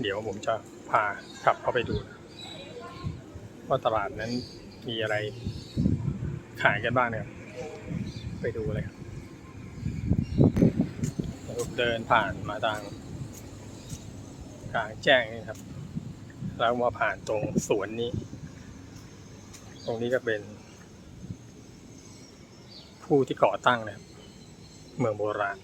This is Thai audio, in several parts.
เดี๋ยวผมจะพาขับเข้าไปดูนะว่าตลาดนั้นมีอะไรขายกันบ้างเนี่ย ไปดูเลยครับผมเดินผ่านมาทางกลางแจ้งนี่ครับ แล้วมาผ่านตรงสวนนี้ ตรงนี้ก็เป็น ผู้ที่ก่อตั้งนะครับเมืองโบราณ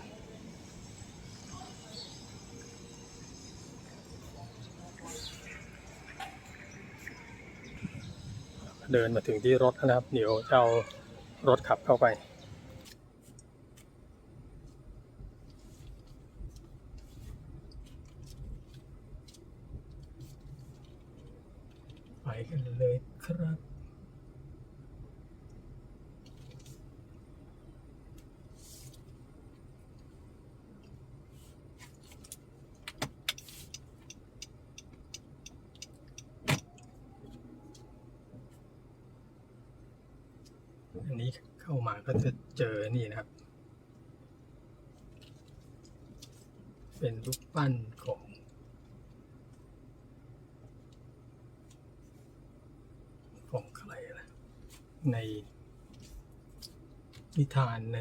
เดินมาถึงที่รถนะครับ เดี๋ยวจะเอารถขับเข้าไป ไปกันเลยครับ อันนี้เข้ามาก็จะเจอนี่นะครับ เป็นรูปปั้นของของใครนะในนิทานใน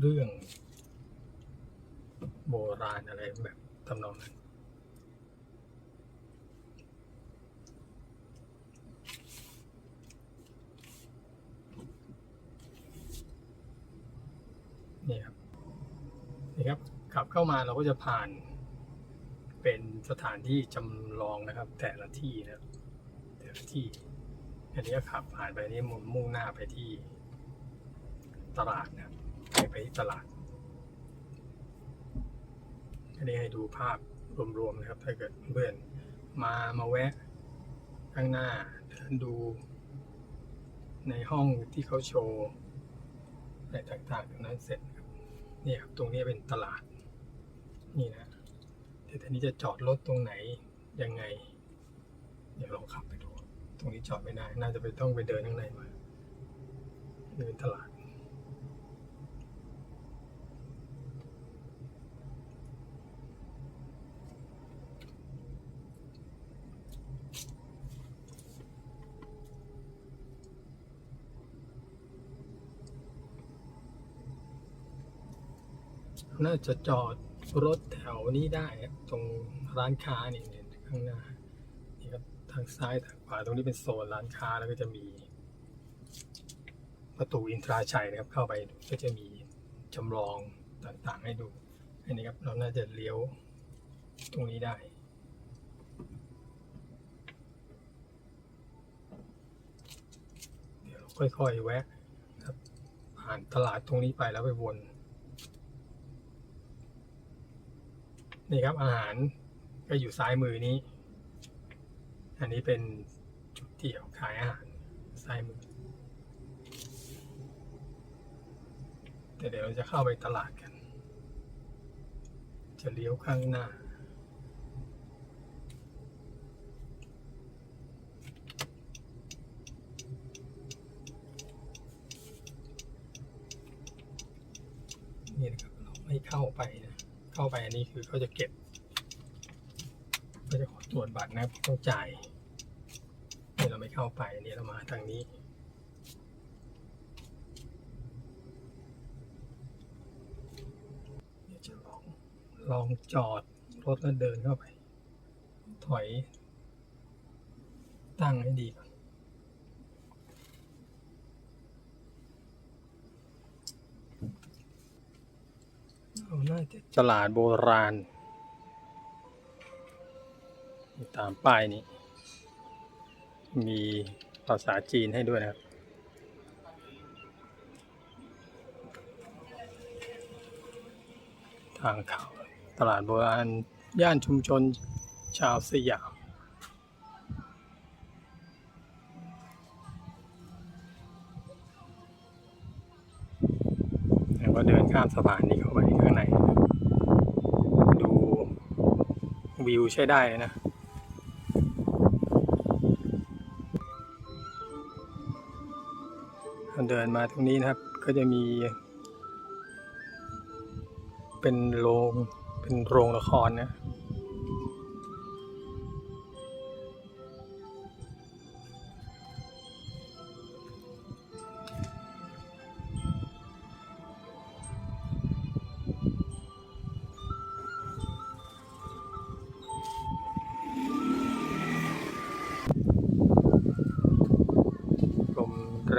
เรื่องโบราณอะไรแบบทำนองนั้นครับ นี่ครับ ขับ เข้ามาเราก็จะผ่านเป็นสถานที่จำลองนะครับ แต่ละที่นะแต่ละที่ อันนี้ก็ขับผ่านไปนี่มุ่งมุ่งหน้าไปที่ตลาดนะไปไปที่ตลาด อันนี้ให้ดูภาพรวมๆนะครับ ถ้าเกิดเพื่อนมามาแวะข้างหน้าเดินดูในห้องที่เขาโชว์อะไรต่างๆตรงนั้นเสร็จครับนี่ครับตรงนี้เป็นตลาด นี่นะแต่ทีนี้จะจอดรถตรงไหนยังไง เดี๋ยวลองขับไปดู ตรงนี้จอดไม่ได้ น่าจะไปต้องไปเดินข้างในมาเดินตลาดน่าจะจอด รถแถวนี้ได้ครับตรงร้านค้านี่เนี่ยข้างหน้านี่ครับทางซ้ายทางขวาตรงนี้เป็นโซนร้านค้าแล้วก็จะมีประตูอินทราชัยนะครับเข้าไปก็จะมีจำลองต่างๆให้ดูอันนี้ครับเราน่าจะเลี้ยวตรงนี้ได้ เดี๋ยวค่อยๆแวะครับผ่านตลาดตรงนี้ไปแล้วไปวน นี่ครับอาหารก็อยู่ซ้ายมือนี้ อันนี้เป็นจุดที่เขาขายอาหารซ้ายมือ แต่เดี๋ยวเราจะเข้าไปตลาดกัน จะเลี้ยวข้างหน้า นี่นะครับเราไม่เข้าไปนะ เข้าไปอันนี้คือเขาจะเก็บเขาจะขอตรวจบัตรนะต้องจ่ายนี่เราไม่เข้าไปอันนี้เรามาทางนี้จะลองลองจอดรถแล้วเดินเข้าไป ถอย ตั้งให้ดีก่อน เอาน่าจะตลาดโบราณ ตามป้ายนี้ มีภาษาจีนให้ด้วยนะครับ ทางเข้าตลาดโบราณ ย่านชุมชนชาวสยามแล้วก็เดินข้ามสะพานนี้เข้าไปข้างใน ดู วิวใช้ได้เลยนะเดินมาตรงนี้นะครับ ก็จะมี เป็นโรง เป็นโรงละครนะ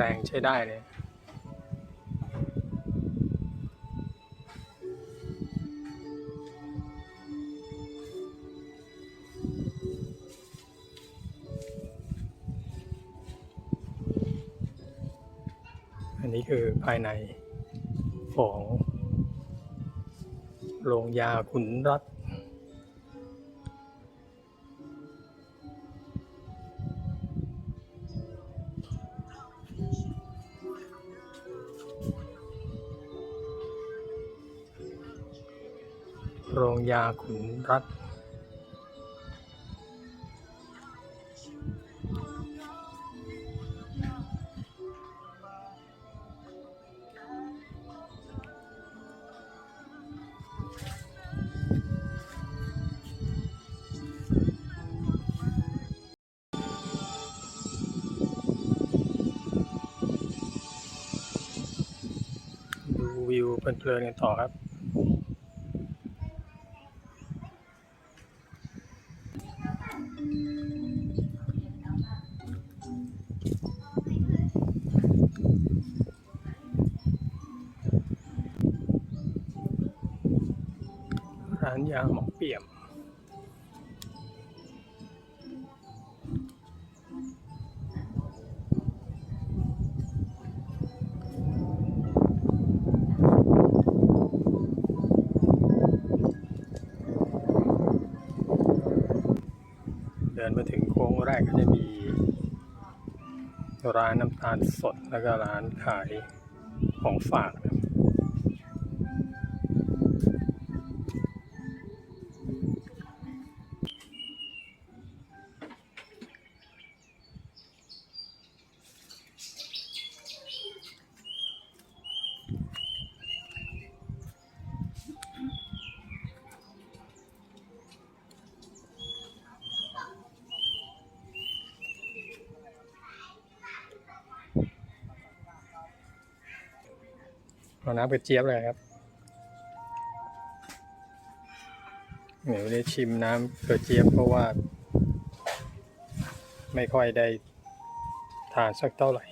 รงใช้ได้เลยอันนี้คือภายในของโรงยาขุนรัต โรงยาขุนรัตน์ดูวิวเพลินๆกันต่อครับ ร้านยาหมอเปี่ยม เดินมาถึงโค้งแรกก็จะมี ร้านน้ำตาลสดแล้วก็ร้านขายของฝากนะ เอาน้ำกระเจี๊ยบเลยครับเดี๋ยวได้ชิมน้ำกระเจี๊ยบเพราะว่า ไม่ค่อยได้ทานสักเท่าไหร่